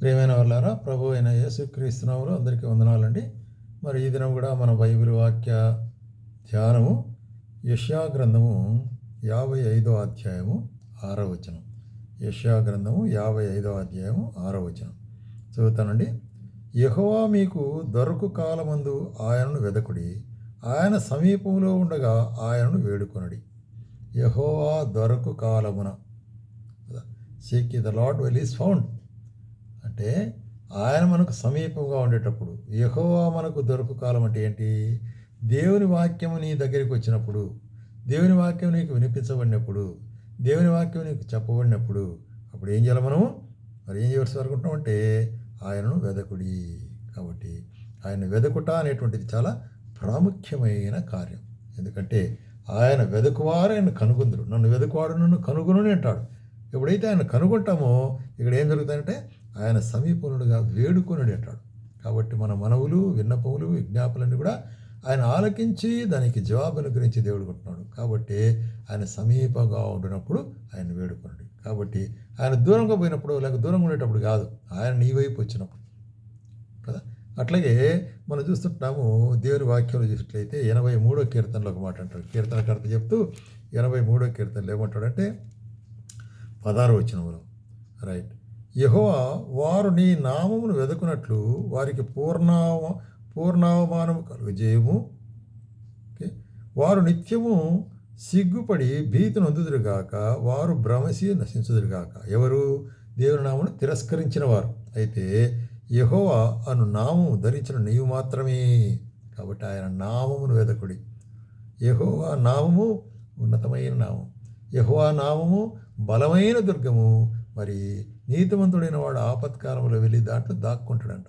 ప్రియమైన వాళ్ళారా ప్రభు అయిన యేసుక్రీస్తునవులు అందరికీ వందనాలండి. మరి ఈ దినం కూడా మన బైబిల్ వాక్య ధ్యానము యష్యా గ్రంథము యాభై ఐదో అధ్యాయము ఆరో వచనం. యష్యా గ్రంథము యాభై ఐదో అధ్యాయము ఆరో వచనం. చదువుతానండి. యహోవా మీకు దొరకు కాలమందు ఆయనను వెదకుడి ఆయన సమీపంలో ఉండగా ఆయనను వేడుకొనడి. యహోవా దొరకు కాలమున seek the Lord well is found. అంటే ఆయన మనకు సమీపంగా ఉండేటప్పుడు యహోవా మనకు దొరకు కాలం అంటే ఏంటి? దేవుని వాక్యము నీ దగ్గరికి వచ్చినప్పుడు దేవుని వాక్యం నీకు వినిపించబడినప్పుడు దేవుని వాక్యం నీకు చెప్పబడినప్పుడు అప్పుడు ఏం చేయాలి మనము? మరి ఏం చేయవలసి అనుకుంటున్నాం అంటే ఆయనను వెదకుడి. కాబట్టి ఆయన వెదకుట అనేటువంటిది చాలా ప్రాముఖ్యమైన కార్యం. ఎందుకంటే ఆయన వెదకువారు ఆయన కనుగొందరు. నన్ను వెదకువాడు నన్ను కనుగొనని అంటాడు. ఎప్పుడైతే ఆయన కనుగొంటామో ఇక్కడ ఏం జరుగుతుందంటే ఆయన సమీపనుడుగా వేడుకొనుడు అంటాడు. కాబట్టి మన మనవులు విన్నపములు విజ్ఞాపనలు కూడా ఆయన ఆలకించి దానికి జవాబును గురించి దేవుడు కొంటున్నాడు కాబట్టి ఆయన సమీపంగా ఉండినప్పుడు ఆయన వేడుకొనుడు. కాబట్టి ఆయన దూరంగా పోయినప్పుడు లేక దూరంగా ఉండేటప్పుడు కాదు ఆయన నీ వైపు వచ్చినప్పుడు. కదా? అట్లాగే మనం చూస్తుంటాము దేవుని వాక్యాలు చూసినట్లయితే ఎనభై మూడో కీర్తనలో ఒక మాట అంటాడు. కీర్తనకర్త చెప్తూ ఎనభై మూడో కీర్తనలు ఏమంటాడంటే పదహారు వచ్చినములు రైట్. యహోవా వారు నీ నామమును వెదకునట్లు వారికి పూర్ణావ పూర్ణావమానము కలుగజేయము. ఓకే. వారు నిత్యము సిగ్గుపడి భీతి నొందుదురుగాక వారు భ్రమసి నశించుదురుగాక. ఎవరు? దేవుని నామను తిరస్కరించిన వారు అయితే యహోవా అను నామము ధరించిన నీవు మాత్రమే కాబట్టి ఆయన నామమును వెదకుడి. యహోవా నామము ఉన్నతమైన నామం. యహోవా నామము బలమైన దుర్గము. మరి నీతివంతుడైన వాడు ఆపత్కాలంలో వెళ్ళి దాంట్లో దాక్కుంటాడంట.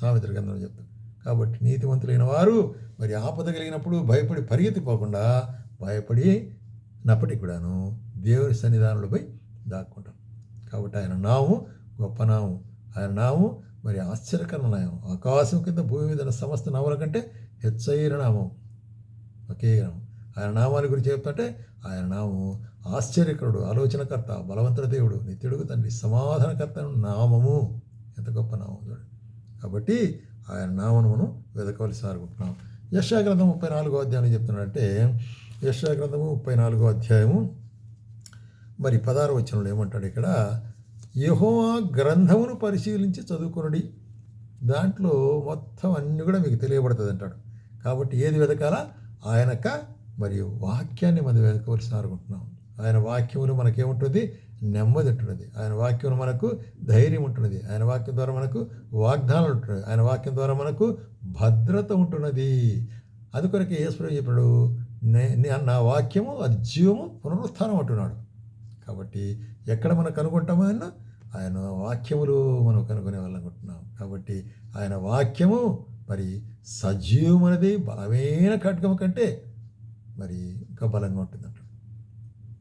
సామెతల గ్రంథంలో చెప్తాడు కాబట్టి నీతివంతులైన వారు మరి ఆపద కలిగినప్పుడు భయపడి పరిగెత్తిపోకుండా భయపడి నప్పటికి కూడాను దేవుని సన్నిధానంలో పోయి దాక్కుంటాం కాబట్టి ఆయన నాము గొప్ప నామం ఆయన నాము మరి ఆశ్చర్యకరణ నాయం ఆకాశం కింద భూమి మీద సమస్త నవల కంటే హెచ్చైన నామం. ఒకే నామం. ఆయన నామాన్ని గురించి చెప్తుంటే ఆయన నామం ఆశ్చర్యకరుడు ఆలోచనకర్త బలవంతుడ దేవుడు నిత్యుడుగు తండ్రి సమాధానకర్త నామము. ఎంత గొప్ప నామం చూడండి. కాబట్టి ఆయన నామను మనం వెదకవలసి అనుకుంటున్నాం యశాగ్రంథం ముప్పై నాలుగో అధ్యాయం చెప్తున్నాడంటే యశాగ్రంథము ముప్పై నాలుగో అధ్యాయము మరి పదహారు వచనంలో ఏమంటాడు ఇక్కడ యహోవా గ్రంథమును పరిశీలించి చదువుకునడి. దాంట్లో మొత్తం అన్నీ కూడా మీకు తెలియబడుతుంది అంటాడు. కాబట్టి ఏది వెతకాలా ఆయనక మరియు వాక్యాన్ని మనం వెతకవలసి అనుకుంటున్నాం ఆయన వాక్యములు మనకేముంటుంది నెమ్మది ఉంటున్నది ఆయన వాక్యం మనకు ధైర్యం ఉంటున్నది ఆయన వాక్యం ద్వారా మనకు వాగ్దానాలు ఉంటున్నది ఆయన వాక్యం ద్వారా మనకు భద్రత ఉంటున్నది. అది కొరకు ఈశ్వరుడు చెప్పాడు నా వాక్యము అది జీవము పునరుత్థానం అంటున్నాడు. కాబట్టి ఎక్కడ మనం కనుగొంటామో ఆయన? ఆయన వాక్యములు మనం కనుగొనే వాళ్ళనుకుంటున్నాం కాబట్టి ఆయన వాక్యము మరి సజీవమైనది బలమైన ఖడ్గము కంటే మరి ఇంకా బలంగా ఉంటుంది?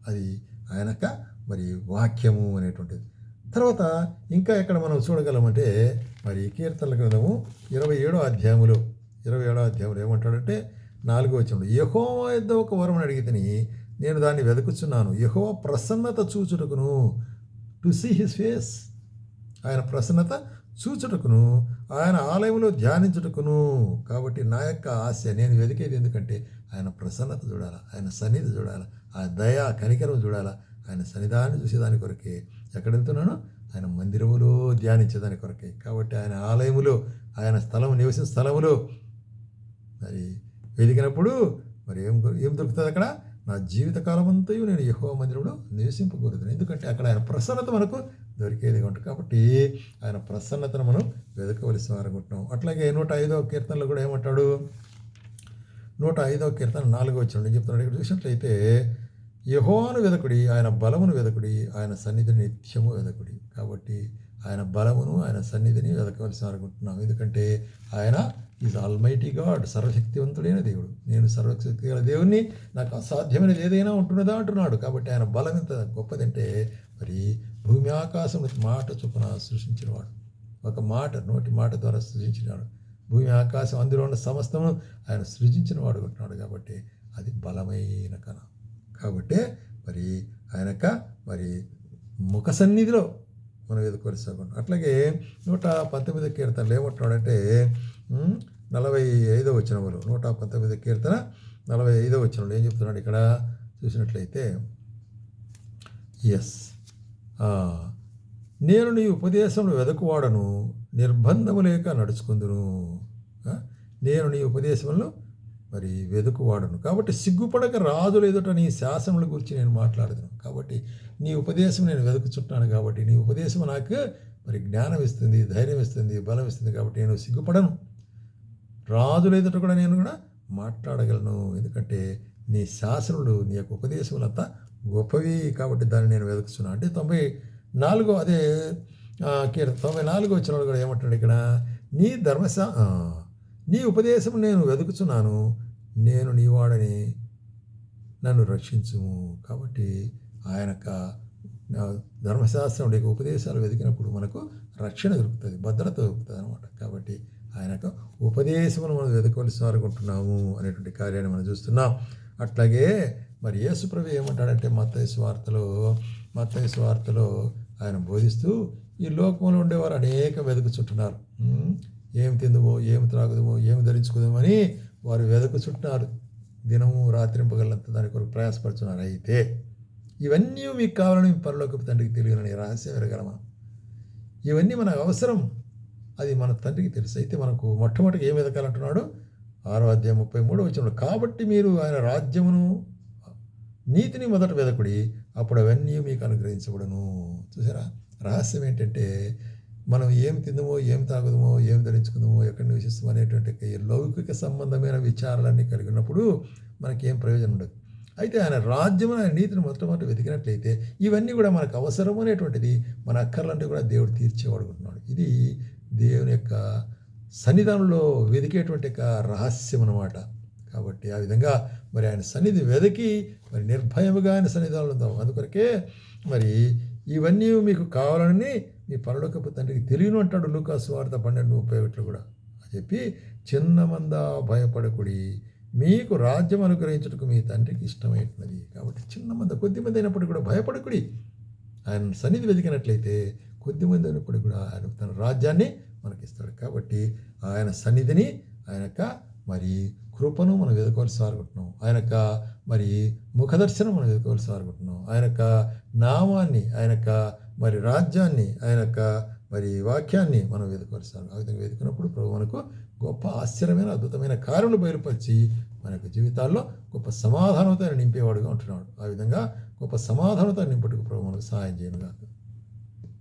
అది ఆయనక మరి వాక్యము అనేటువంటిది. తర్వాత ఇంకా ఎక్కడ మనం చూడగలమంటే మరి కీర్తనల గ్రంథము ఇరవై ఏడో అధ్యాయములో. ఇరవై ఏడో అధ్యాయంలో ఏమంటాడంటే నాలుగో వచ్చినప్పుడు యహో యుద్ధ ఒక వరం అడిగితేని నేను దాన్ని వెతుకుచున్నాను యహో ప్రసన్నత చూచుటకును. టు సీ హిస్ ఫేస్ ఆయన ప్రసన్నత చూచుటకును ఆయన ఆలయంలో ధ్యానించుటకును. కాబట్టి నా యొక్క ఆశ నేను వెతికేది ఎందుకంటే ఆయన ప్రసన్నత చూడాలా ఆయన సన్నిధి చూడాలా ఆ దయ కనికరం చూడాలా ఆయన సన్నిధాన్ని చూసేదాని కొరకే ఎక్కడ వెళ్తున్నాను ఆయన మందిరములో ధ్యానించేదాని కొరకే. కాబట్టి ఆయన ఆలయములో ఆయన స్థలం నివసించే స్థలములో మరి వెతికినప్పుడు మరి ఏం ఏం దొరుకుతుంది అక్కడ? నా జీవితకాలం అంతయు నేను యహో మందిరంలో నివసింపకూడదు ఎందుకంటే అక్కడ ఆయన ప్రసన్నత మనకు దొరికేది ఉంటుంది కాబట్టి ఆయన ప్రసన్నతను మనం వెతకవలసి అనుకుంటున్నాం. అట్లాగే నూట ఐదో కీర్తనలు కూడా ఏమంటాడు? నూట ఐదో కీర్తన నాలుగో వచ్చిన చెప్తున్నాడు. ఇక్కడ చూసినట్లయితే యహోను వెదకుడి ఆయన బలమును వెదకుడి ఆయన సన్నిధిని నిత్యము వెదకుడి. కాబట్టి ఆయన బలమును ఆయన సన్నిధిని వెదకవలసి అనుకుంటున్నాం. ఎందుకంటే ఆయన ఈజ్ ఆల్మైటీ గాడ్ సర్వశక్తివంతుడైన దేవుడు. నేను సర్వశక్తి గల దేవుణ్ణి నాకు అసాధ్యమైనది ఏదైనా ఉంటున్నదా అంటున్నాడు. కాబట్టి ఆయన బలం ఎంత గొప్పదంటే మరి భూమి ఆకాశం మాట చొప్పున సృష్టించినవాడు. ఒక మాట నోటి మాట ద్వారా సృష్టించినాడు భూమి ఆకాశం అందులో ఉన్న సమస్తము ఆయన సృజించిన వాడు ఉంటున్నాడు కాబట్టి అది బలమైన కణ. కాబట్టి మరి ఆయన యొక్క మరి ముఖ సన్నిధిలో మనం వెతుకోవాల్సి అట్లాగే నూట పంతొమ్మిది కీర్తనలు ఏమంటున్నాడంటే నలభై ఐదో వచ్చినములు నూట పంతొమ్మిది కీర్తన నలభై ఐదో వచ్చినప్పుడు ఏం చెప్తున్నాడు? ఇక్కడ చూసినట్లయితే ఎస్ నేను నీ ఉపదేశంలో వెదకువాడను నిర్బంధము లేక నడుచుకుందును. నేను నీ ఉపదేశంలో మరి వెదుకువాడను. కాబట్టి సిగ్గుపడక రాజు లేదుట నీ శాసనముల గురించి నేను మాట్లాడదును. కాబట్టి నీ ఉపదేశం నేను వెతుకుచుంటాను కాబట్టి నీ ఉపదేశం నాకు మరి జ్ఞానం ఇస్తుంది ధైర్యం ఇస్తుంది బలం ఇస్తుంది కాబట్టి నేను సిగ్గుపడను. రాజు లేదుట కూడా నేను కూడా మాట్లాడగలను. ఎందుకంటే నీ శాసనుడు నీ యొక్క ఉపదేశములంతా గొప్పవి కాబట్టి దాన్ని నేను వెతుకుతున్నాను అంటే తొంభై నాలుగో అదే ఆ, కీర్తన. తొంభై నాలుగో వచ్చిన కూడా ఏమంటాడు ఇక్కడ? నీ ధర్మశా నీ ఉపదేశం నేను వెతుకుతున్నాను. నేను నీ వాడని నన్ను రక్షించుము. కాబట్టి ఆయన యొక్క ధర్మశాస్త్రం యొక్క ఉపదేశాలు వెతికినప్పుడు మనకు రక్షణ దొరుకుతుంది భద్రత దొరుకుతుంది అనమాట కాబట్టి ఆయన యొక్క ఉపదేశమును మనం వెతకవలసి అనుకుంటున్నాము అనేటువంటి కార్యాన్ని మనం చూస్తున్నాం. అట్లాగే మరి యేసుప్రభు ఏమంటాడంటే మత్తయి స్వార్థలో మత్తయసు స్వార్థలో ఆయన బోధిస్తూ ఈ లోకంలో ఉండేవారు అనేక వెతుకుచుంటున్నారు ఉమ్, ఏం తిందుమో ఏం త్రాగుదమో ఏమి ధరించుకుందామో అని వారు వెతుకుచుంటున్నారు దినము రాత్రింపగలంత దాని కొరకు ప్రయాసపడుతున్నారు. అయితే ఇవన్నీ మీకు కావాలని పరలోకపు తండ్రికి తెలియాలని రహస్యం ఎరగల ఇవన్నీ మనకు అవసరం. అది మన తండ్రికి తెలుసు. అయితే మనకు మొట్టమొదటి ఏం ఎదగాలంటున్నాడు ఆరో అధ్యాయం ముప్పై మూడో వచ్చిన కాబట్టి మీరు ఆయన రాజ్యమును నీతిని మొదట వెదకుడి అప్పుడు అవన్నీ మీకు అనుగ్రహించబడను. చూసారా? రహస్యం ఏంటంటే మనం ఏం తిందమో ఏం తాగుదమో ఏం ధరించుకుందామో ఎక్కడ నివసిస్తామో అనేటువంటి లౌకిక సంబంధమైన విచారాలన్నీ కలిగి ఉన్నప్పుడు మనకేం ప్రయోజనం ఉండదు. అయితే ఆయన రాజ్యం ఆయన నీతిని మొట్టమొదటి వెతికినట్లయితే ఇవన్నీ కూడా మనకు అవసరం అనేటువంటిది మన అక్కర్లంటే కూడా దేవుడు తీర్చేవాడుకుంటున్నాడు ఇది దేవుని యొక్క సన్నిధానంలో వెతికేటువంటి యొక్క రహస్యం అన్నమాట. కాబట్టి ఆ విధంగా మరి ఆయన సన్నిధి వెదకి మరి నిర్భయముగా ఆయన సన్నిధానంలో ఉందాం అందుకొరకే మరి ఇవన్నీ మీకు కావాలని మీ పరలోకపు తండ్రికి తెలియను అంటాడు లూకాసు వార్త పన్నెండు ముప్పై ఒకటిలో కూడా. అని చెప్పి చిన్నమంద భయపడకుడి. మీకు రాజ్యం అనుగ్రహించటకు మీ తండ్రికి ఇష్టమైనది. కాబట్టి చిన్నమంద కొద్దిమంది కొద్ది మంది కూడా భయపడకుడి. ఆయన సన్నిధి వెతికినట్లయితే కొద్దిమంది అయినప్పటికీ కూడా ఆయన తన రాజ్యాన్ని మనకిస్తాడు. కాబట్టి ఆయన సన్నిధిని ఆయన యొక్క మరి కృపను మనం వెతుకోవాల్సి అనుకుంటున్నాం ఆయన యొక్క మరి ముఖదర్శనం మనం వెతుకోవాల్సి అనుకుంటున్నాం ఆయన యొక్క నామాన్ని ఆయన యొక్క మరి రాజ్యాన్ని ఆయన యొక్క మరి వాక్యాన్ని మనం వెతుకోవాల్సి ఆ విధంగా వెతుకున్నప్పుడు ప్రభు మనకు గొప్ప ఆశ్చర్యమైన అద్భుతమైన కార్యములు బయలుపరిచి మన యొక్క జీవితాల్లో గొప్ప సమాధానంతో నింపేవాడుగా ఉంటున్నాడు. ఆ విధంగా గొప్ప సమాధానంతో నింపటకు ప్రభు మనకు సహాయం చేయను కాదు